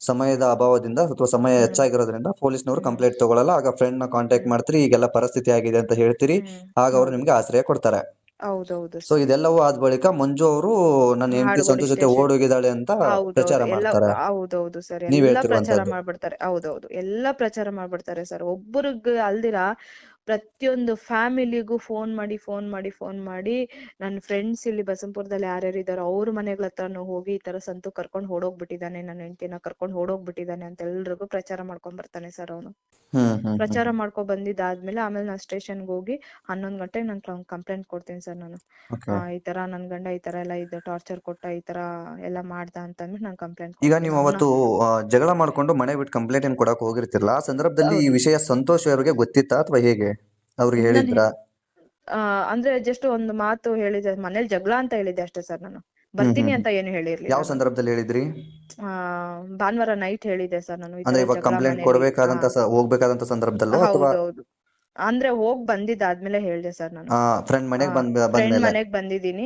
ಸಮಯದ ಅಭಾವದಿಂದ ಅಥವಾ ಸಮಯ ಹೆಚ್ಚಾಗಿರೋದ್ರಿಂದ ಪೊಲೀಸ್ನವರು ನವರು ಕಂಪ್ಲೇಂಟ್ ತಗೊಳಲ್ಲ ಆಗ ಫ್ರೆಂಡ್ನ ಕಾಂಟ್ಯಾಕ್ಟ್. ಮಾಡ್ತೀರಿ ಈಗೆಲ್ಲ ಪರಿಸ್ಥಿತಿ ಆಗಿದೆ ಅಂತ ಹೇಳ್ತೀರಿ ಆಗ ಅವರು. ನಿಮ್ಗೆ ಆಶ್ರಯ ಕೊಡ್ತಾರೆ. ಹೌದೌದು ಸೊ ಇದೆಲ್ಲವೂ ಆದ ಬಳಿಕ ಮಂಜು ಅವರು ನನ್ನ ಹೆಂಡತಿ ಸಂತು ಜೊತೆ. ಓಡೋಗಿದ್ದಾಳೆ ಅಂತ ಪ್ರಚಾರ ಮಾಡ್ತಾರೆ. ಹೌದೌದು ಸರ್. ನೀವ್ ಎಲ್ಲಾ ಪ್ರಚಾರ. ಮಾಡ್ಬಿಡ್ತಾರೆ. ಹೌದೌದು. ಎಲ್ಲಾ ಪ್ರಚಾರ ಮಾಡ್ಬಿಡ್ತಾರೆ ಸರ್. ಒಬ್ಬರಿಗೆ ಅಲ್ದಿರ ಪ್ರತಿಯೊಂದು ಫ್ಯಾಮಿಲಿಗೂ ಫೋನ್ ಮಾಡಿ ಫೋನ್ ಮಾಡಿ ಫೋನ್ ಮಾಡಿ ನನ್ನ ಫ್ರೆಂಡ್ಸ್ ಇಲ್ಲಿ ಬಸಂಪುರದಲ್ಲಿ ಯಾರ್ಯಾರು ಇದಾರೋ ಅವ್ರ ಮನೆಗಳ ಹತ್ರನು ಹೋಗಿ ಈ ತರ ಸಂತು ಕರ್ಕೊಂಡ್ ಹೊಡೋಗ್ಬಿಟ್ಟಿದಾನೆ ನನ್ನ ಹೆಂಡತಿನ ಕರ್ಕೊಂಡ್ ಹೊಡೋಗ್ಬಿಟ್ಟಿದಾನೆ ಅಂತ ಎಲ್ರಿಗೂ ಪ್ರಚಾರ ಮಾಡ್ಕೊಂಡ್ ಬರ್ತಾನೆ ಸರ್ ಅವನು. ಪ್ರಚಾರ ಮಾಡ್ಕೊಂಡ್ ಬಂದಿದ್ದಾದ್ಮೇಲೆ ಆಮೇಲೆ ನಾನು ಸ್ಟೇಷನ್ಗೆ ಹೋಗಿ ಹನ್ನೊಂದ್ ಗಂಟೆಗೆ ನಾನು ಕಂಪ್ಲೇಂಟ್ ಕೊಡ್ತೀನಿ ಸರ್ ನಾನು. ಈ ತರ ನನ್ ಗಂಡ ಈ ತರ ಎಲ್ಲ ಇದು ಟಾರ್ಚರ್ ಕೊಟ್ಟ ಈ ತರ ಎಲ್ಲ ಮಾಡ್ದ ಅಂತ ಅಂದ್ಬಿಟ್ಟು ನಾನು ಕಂಪ್ಲೇಂಟ್ ಈಗ ನೀವು ಅವತ್ತು ಜಗಳ ಮಾಡ್ಕೊಂಡು ಮನೆ ಬಿಟ್ಟು ಕಂಪ್ಲೇಂಟ್ ಏನ್ ಕೊಡಕ್ ಹೋಗಿರ್ತಿರಲ್ಲ ಆ ಸಂದರ್ಭದಲ್ಲಿ ಈ ವಿಷಯ ಸಂತೋಷ್ ಅವರಿಗೆ ಗೊತ್ತಿತ್ತಾ ಅಥವಾ ಹೇಗೆ? ಅವ್ರಿಗೆ ಹೇಳಿದ್ರಾ? ಆ ಅಂದ್ರೆ ಜಸ್ಟ್ ಒಂದು ಮಾತು ಹೇಳಿದೆ ಮನೇಲಿ ಜಗಳ ಅಂತ ಹೇಳಿದ್ದೆ ಅಷ್ಟೇ ಸರ್ ನಾನು. ಬರ್ತೀನಿ ಅಂತ ಏನು ಹೇಳಿರ್ಲಿಲ್ಲ ಯಾವ ಸಂದರ್ಭದಲ್ಲಿ ಹೇಳಿದ್ರಿ? ಆ ಭಾನುವಾರ ನೈಟ್ ಹೇಳಿದೆ ಸರ್ ನಾನು ಈ ತರ ಅಂದ್ರೆ ಇವಾಗ ಜಗಳ ಕಂಪ್ಲೇಂಟ್ ಮನೇಲಿ. ಕೊಡ್ಬೇಕಾದಂತ ಸ- ಹೋಗ್ಬೇಕಾದಂತ ಸಂದರ್ಭದಲ್ಲೋ ಅಥವಾ ಹೌದೌದು ಅಂದ್ರೆ ಹೋಗ್ ಬಂದಿದ್ದಾದ್ಮೇಲೆ ಹೇಳ್ದೆ ಸರ್ ನಾನು. ಫ್ರೆಂಡ್ ಮನೆಗ್ ಬಂದ್ ಫ್ರೆಂಡ್ ಮನೆಗ್ ಬಂದಿದ್ದೀನಿ.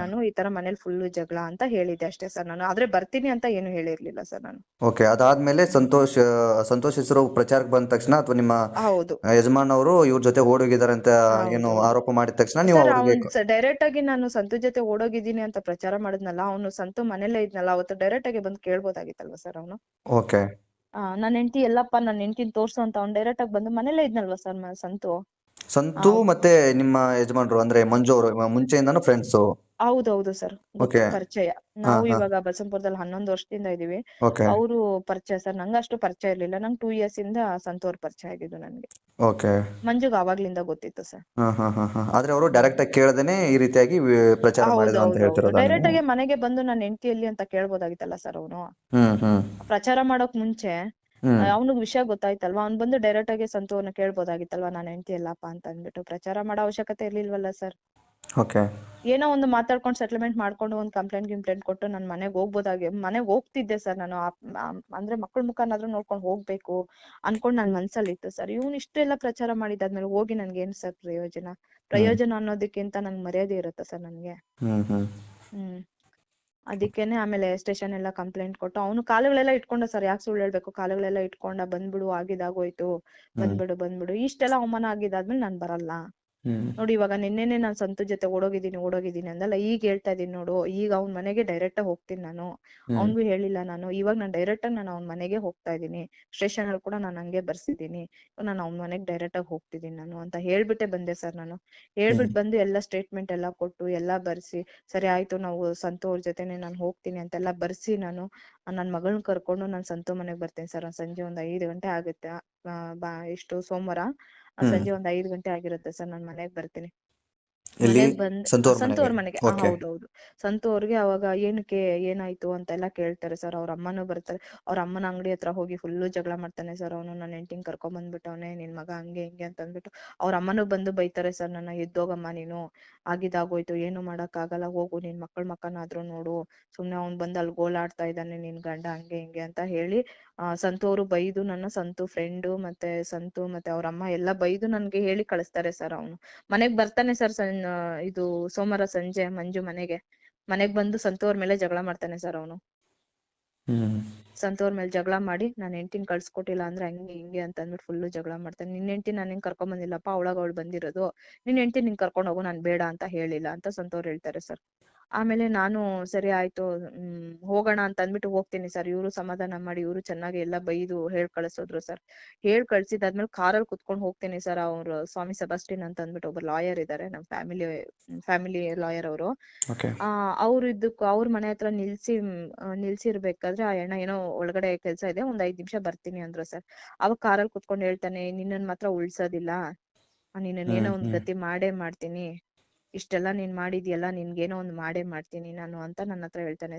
ನಾನು ಈ ತರ ಮನೇಲಿ ಫುಲ್ ಜಗಳ ಅಂತ ಹೇಳಿದ್ದೆ ಅಷ್ಟೇ ಸರ್ ನಾನು. ಆದ್ರೆ ಬರ್ತೀನಿ ಅಂತ ಏನು ಹೇಳಿರ್ಲಿಲ್ಲ ಸರ್ ನಾನು. ಓಕೆ ಅದಾದ್ಮೇಲೆ ಸಂತೋಷ್ ಸಂತೋಷ್ ಹೆಸರು ಪ್ರಚಾರಕ್ಕೆ ಬಂದ ತಕ್ಷಣ ಅಥವಾ ನಿಮ್ಮ ಹೌದು. ಯಜಮಾನ್ ಅವರು ಇವ್ರ ಜೊತೆ ಓಡೋಗಿದ್ದಾರೆ ಅಂತ ಏನು ಆರೋಪ ಮಾಡಿದ ತಕ್ಷಣ ನೀವು ಡೈರೆಕ್ಟ್ ಆಗಿ ನಾನು ಸಂತು ಜೊತೆ ಓಡೋಗಿದ್ದೀನಿ ಅಂತ ಪ್ರಚಾರ ಮಾಡಿದ್ನಲ್ಲ ಅವನು ಸಂತು ಮನೇಲೇ ಇದ್ನಲ್ಲ ಅವತ್ತು ಡೈರೆಕ್ಟ್ ಆಗಿ ಬಂದು ಕೇಳ್ಬೋದಾಗಿತ್ತಲ್ವಾ ಸರ್ ಅವನು? ಓಕೆ. ನನ್ನ ಹೆಂಡತಿ ಎಲ್ಲಪ್ಪ ನನ್ನ ಹೆಂಡತಿನ ತೋರ್ಸು ಅಂತ ಅವ್ನು ಡೈರೆಕ್ಟ್ ಆಗಿ ಬಂದು ಮನೇಲೇ ಇದ್ನಲ್ವಾ ಸರ್ ಸಂತು? ಸಂತು ಮತ್ತೆ ನಿಮ್ಮ ಯಜಮಾನ್ರು ಅಂದ್ರೆ ಮಂಜು ಅವರು ಮುಂಚೆಯಿಂದಾನು ಫ್ರೆಂಡ್ಸ್ ಹೌದೌದು ಸರ್. Okay. ಪರಿಚಯ. ನಾವು ಹಾ. ಇವಾಗ ಬಸಂಪುರದಲ್ಲಿ ಹನ್ನೊಂದು ವರ್ಷದಿಂದ ಇದೀವಿ ಓಕೆ ಅವರು ಪರಿಚಯ ಸರ್. ನಂಗೆ ಅಷ್ಟು ಪರಿಚಯ ಇರ್ಲಿಲ್ಲ. ನಂಗೆ ಟೂ ಇಯರ್ಸ್ ಇಂದ ಸಂತೋರ್ ಪರಿಚಯ ಆಗಿದ್ದು ನನ್ಗೆ. ಓಕೆ ಮಂಜುಗ್ ಅವಾಗ್ಲಿಂದ ಗೊತ್ತಿತ್ತು ಸರ್. ಹಾ ಹಾ ಹಾ ಹಾ. ಆದ್ರೆ ಅವರು ಡೈರೆಕ್ಟ್ ಆಗಿ ಕೇಳದೇನೆ ಈ ರೀತಿಯಾಗಿ ವಿ- ಪ್ರಚಾರ ಮಾಡಿದ್ರು ಅಂತ ಹೇಳ್ತಿರೋದಾ ಡೈರೆಕ್ಟ್ ನೀವು ಆಗಿ ಮನೆಗೆ ಬಂದು ನನ್ನ ಹೆಂಡತಿ ಎಲ್ಲಿ ಅಂತ ಕೇಳ್ಬೋದಾಗಿತ್ತಲ್ಲ ಸರ್ ಅವನು. ಹ್ಮ್ ಹ್ಮ್. ಪ್ರಚಾರ ಮಾಡೋಕ್ ಮುಂಚೆ ಹ್ಮ್. ಅವನಿಗೆ ವಿಷಯ ಗೊತ್ತಾಯ್ತಲ್ವಾ? ಅವ್ನ್ ಬಂದು ಡೈರೆಕ್ಟ್ ಆಗಿ ಸಂತೋರ್ನ ಕೇಳ್ಬೋದಾಗಿತ್ತಲ್ವಾ? ನನ್ನ ಹೆಂಡತಿ ಎಲ್ಲಪ್ಪ ಅಂತ ಅಂದ್ಬಿಟ್ಟು ಪ್ರಚಾರ ಮಾಡೋ ಅವಶ್ಯಕತೆ ಇರ್ಲಿಲ್ವಲ್ಲ ಸರ್. ಓಕೆ ಏನೋ ಒಂದು ಮಾತಾಡ್ಕೊಂಡು ಸೆಟಲ್ಮೆಂಟ್ ಮಾಡ್ಕೊಂಡು ಒಂದು ಕಂಪ್ಲೇಂಟ್ ಗಿಂಪ್ಲೇಂಟ್ ಕೊಟ್ಟು ನಾನು ಮನೆಗೆ ಹೋಗ್ಬೋದಾಗಿ ಮನೆಗೆ ಹೋಗ್ತಿದ್ದೆ ಸರ್ ನಾನು. ಆ- ಆ- ಅಂದ್ರೆ ಮಕ್ಕಳ ಮುಖನಾದ್ರೂ ನೋಡ್ಕೊಂಡು ಹೋಗ್ಬೇಕು ಅನ್ಕೊಂಡು ನನ್ ಮನ್ಸಲ್ಲಿ ಇತ್ತು ಸರ್. ಇವ್ನು ಇಷ್ಟೆಲ್ಲ ಪ್ರಚಾರ ಮಾಡಿದಾದ್ಮೇಲೆ ಹೋಗಿ ನನ್ಗೆ ಏನ್ ಸರ್ ಪ್ರಯೋಜನ? ಪ್ರಯೋಜನ ಅನ್ನೋದಕ್ಕಿಂತ ನಂಗೆ ಮರ್ಯಾದೆ ಇರುತ್ತೆ ಸರ್ ನನ್ಗೆ? ಹ್ಮ್ ಹ್ಮ್. ಹ್ಮ್. ಅದಕ್ಕೇನೆ ಆಮೇಲೆ ಸ್ಟೇಷನ್ ಎಲ್ಲ ಕಂಪ್ಲೇಂಟ್ ಕೊಟ್ಟು ಅವನು ಕಾಲುಗಳೆಲ್ಲ ಇಟ್ಕೊಂಡ ಸರ್. ಯಾಕೆ ಸುಳ್ಳು ಹೇಳ್ಬೇಕು? ಕಾಲುಗಳೆಲ್ಲ ಇಟ್ಕೊಂಡ ಬಂದ್ಬಿಡು ಆಗಿದಾಗೋಯ್ತು ಬಂದ್ಬಿಡು ಬಂದ್ಬಿಡು. ಇಷ್ಟೆಲ್ಲ ಅವಮಾನ ಆಗಿದಾದ್ಮೇಲೆ ನಾನ್ ಬರಲ್ಲ. ನೋಡಿ ಇವಾಗ ನಿನ್ನೆನೆ ನಾನ್ ಸಂತು ಜೊತೆ ಓಡೋಗಿದ್ದೀನಿ ಓಡೋಗಿದ್ದೀನಿ ಅಂದಲ್ಲ ಈಗ ಹೇಳ್ತಾ ಇದೀನಿ ನೋಡು ಈಗ ಅವ್ನ್ ಮನೆಗೆ ಡೈರೆಕ್ಟ್ ಆಗಿ ಹೋಗ್ತೀನಿ ನಾನು. ಅವ್ನ್ಗೂ ಹೇಳಿಲ್ಲ ನಾನು ಇವಾಗ ನಾನು ಡೈರೆಕ್ಟ್ ಆಗಿ ನಾನು ಅವ್ನ್ ಮನೆಗೆ ಹೋಗ್ತಾ ಇದೀನಿ. ಸ್ಟೇಷನ್ ಅಲ್ಲಿ ಕೂಡ ನಾನು ಹಂಗೆ ಬರ್ಸಿದ್ದೀನಿ. ನಾನು ಅವ್ನ್ ಮನೆಗ್ ಡೈರೆಕ್ಟ್ ಆಗಿ ಹೋಗ್ತಿದೀನಿ ನಾನು ಅಂತ ಹೇಳ್ಬಿಟ್ಟೆ ಬಂದೆ ಸರ್ ನಾನು. ಹೇಳ್ಬಿಟ್ ಬಂದು ಎಲ್ಲಾ ಸ್ಟೇಟ್ಮೆಂಟ್ ಎಲ್ಲಾ ಕೊಟ್ಟು ಎಲ್ಲಾ ಬರ್ಸಿ ಸರಿ ಆಯ್ತು ನಾವು ಸಂತು ಅವ್ರ ಜೊತೆನೆ ನಾನು ಹೋಗ್ತೀನಿ ಅಂತೆಲ್ಲಾ ಬರ್ಸಿ ನಾನು ನನ್ ಮಗಳನ್ನ ಕರ್ಕೊಂಡು ನಾನು ಸಂತು ಮನೆಗ್ ಬರ್ತೀನಿ ಸರ್ ಸಂಜೆ ಒಂದ್ ಐದ್ ಗಂಟೆ ಆಗುತ್ತೆ. ಆ, ಬಾ ಎಷ್ಟು ಸೋಮವಾರ. ಸಂಜೆ ಒಂದ್ ಐದ್ ಗಂಟೆ ಆಗಿರುತ್ತೆ ಸರ್ ನಾನ್ ಮನೆಗ್ ಬರ್ತೀನಿ. ಎಲ್ಲಿ? ಮನೆಗ್ ಬಂದ್ ಸಂತು ಅವ್ರ ಮನೆಗೆ. ಹೌದೌದು. ಸಂತು ಅವ್ರಿಗೆ ಅವಾಗ ಏನಕ್ಕೆ ಏನಾಯ್ತು ಅಂತೆಲ್ಲ ಕೇಳ್ತಾರೆ ಸರ್. ಅವ್ರ ಅಮ್ಮನೂ ಬರ್ತಾರೆ. ಅವ್ರ ಅಮ್ಮನ ಅಂಗಡಿ ಹತ್ರ ಹೋಗಿ ಫುಲ್ಲು ಜಗಳ ಮಾಡ್ತಾನೆ ಸರ್. ಅವನು ನನ್ನ ಹೆಂಡತಿನ ಕರ್ಕೊಂಡ್ ಬಂದ್ಬಿಟ್ಟವನೆ ನಿನ್ ಮಗ ಹಂಗೆ ಹಿಂಗೆ ಅಂತ ಅಂದ್ಬಿಟ್ಟು ಅವ್ರ ಅಮ್ಮನೂ ಬಂದು ಬೈತಾರೆ ಸರ್ ನನ್ನ ಎದ್ದೋಗಮ್ಮ ನೀನು. ಆಗಿದಾಗೋಯ್ತು ಏನು ಮಾಡಕ್ಕಾಗಲ್ಲ, ಹೋಗು, ನಿನ್ ಮಕ್ಕಳ ಮಕ್ಕನಾದ್ರೂ ನೋಡು, ಸುಮ್ನೆ ಅವ್ನ್ ಬಂದ್ ಅಲ್ಲಿ ಗೋಲಾಡ್ತಾ ಇದ್ದಾನೆ, ನಿನ್ ಗಂಡ ಹಂಗೆ ಹಿಂಗೆ ಅಂತ ಹೇಳಿ, ಆ, ಸಂತು ಅವರು ಬೈದು ನನ್ನ ಸಂತು ಫ್ರೆಂಡು ಮತ್ತೆ ಸಂತು ಮತ್ತೆ ಅವ್ರ ಅಮ್ಮ ಎಲ್ಲ ಬೈದು ನನ್ಗೆ ಹೇಳಿ ಕಳಿಸ್ತಾರೆ ಸರ್ ಅವನು. ಮನೆಗ್ ಬರ್ತಾನೆ ಸರ್ ಸನ್ ಇದು ಸೋಮವಾರ ಸಂಜೆ ಮಂಜು ಮನೆಗೆ. ಮನೆಗ್ ಬಂದು ಸಂತು ಅವ್ರ ಮೇಲೆ ಜಗಳ ಮಾಡ್ತಾನೆ ಸರ್ ಅವನು. ಸಂತೋರ್ ಮೇಲೆ ಜಗಳ ಮಾಡಿ, ನಾನ್ ಹೆಂಡ್ತಿನ ಕಳ್ಸ್ಕೊಟ್ಟಿಲ್ಲ ಅಂದ್ರೆ ಹಂಗೆ ಹಿಂಗೆ ಅಂತ ಅಂದ್ಬಿಟ್ಟು ಫುಲ್ ಜಗಳ ಮಾಡ್ತಾನೆ. ನಿನ್ ಹೆಂಡ್ತಿ ನಾನು ಹಿಂಗ್ ಕರ್ಕೊಂಡ್ ಬಂದಿಲ್ಲಪ್ಪ? ಅವಳಾಗ ಅವಳು ಬಂದಿರೋದು. ನಿನ್ ಹೆಂಡ್ತಿ ನಿನ್ ಕರ್ಕೊಂಡ್ ಹೋಗು, ನಾನ್ ಬೇಡ ಅಂತ ಹೇಳಿಲ್ಲ ಅಂತ ಸಂತೋರ್ ಹೇಳ್ತಾರೆ ಸರ್. ಆಮೇಲೆ ನಾನು ಸರಿ ಆಯ್ತು ಹ್ಮ್ ಹೋಗೋಣ ಅಂತ ಅಂದ್ಬಿಟ್ಟು ಹೋಗ್ತೀನಿ ಸರ್. ಇವ್ರು ಸಮಾಧಾನ ಮಾಡಿ ಇವ್ರು ಚೆನ್ನಾಗಿ ಎಲ್ಲ ಬೈದು ಹೇಳ್ ಕಳ್ಸಿದ್ರು ಸರ್. ಹೇಳ್ ಕಳ್ಸಿದಾದ್ಮೇಲೆ ಕಾರಲ್ಲಿ ಕುತ್ಕೊಂಡ್ ಹೋಗ್ತೀನಿ ಸರ್. ಅವ್ರು ಸ್ವಾಮಿ ಸೆಬಾಸ್ಟಿನ್ ಅಂತ ಅಂದ್ಬಿಟ್ಟು ಒಬ್ರು ಲಾಯರ್ ಇದಾರೆ ನಮ್ ಫ್ಯಾಮಿಲಿ ಫ್ಯಾಮಿಲಿ ಲಾಯರ್ ಅವರು. ಅವ್ರು ಇದಕ್ ಅವ್ರ ಮನೆ ಹತ್ರ ನಿಲ್ಸಿ ನಿಲ್ಸಿರ್ಬೇಕಾದ್ರೆ ಆ ಅಣ್ಣ ಏನೋ ಒಳಗಡೆ ಕೆಲ್ಸ ಇದೆ ಒಂದ್ ಐದ್ ನಿಮಿಷ ಬರ್ತೀನಿ ಅಂದ್ರು ಸರ್. ಅವಾಗ ಕಾರಲ್ಲಿ ಕುತ್ಕೊಂಡ್ ಹೇಳ್ತಾನೆ ನಿನ್ನನ್ ಮಾತ್ರ ಉಳ್ಸೋದಿಲ್ಲ. ನಿನ್ನನ್ ಏನೋ ಒಂದ್ ಗತಿ ಮಾಡೇ ಮಾಡ್ತೀನಿ. ಇಷ್ಟೆಲ್ಲ ನೀನ್ ಮಾಡಿದ್ಯಲ್ಲ ನಿನ್ಗೇನೋ ಒಂದ್ ಮಾಡೇ ಮಾಡ್ತೀನಿ ನಾನು ಅಂತ ನನ್ ಹತ್ರ ಹೇಳ್ತಾನೆ.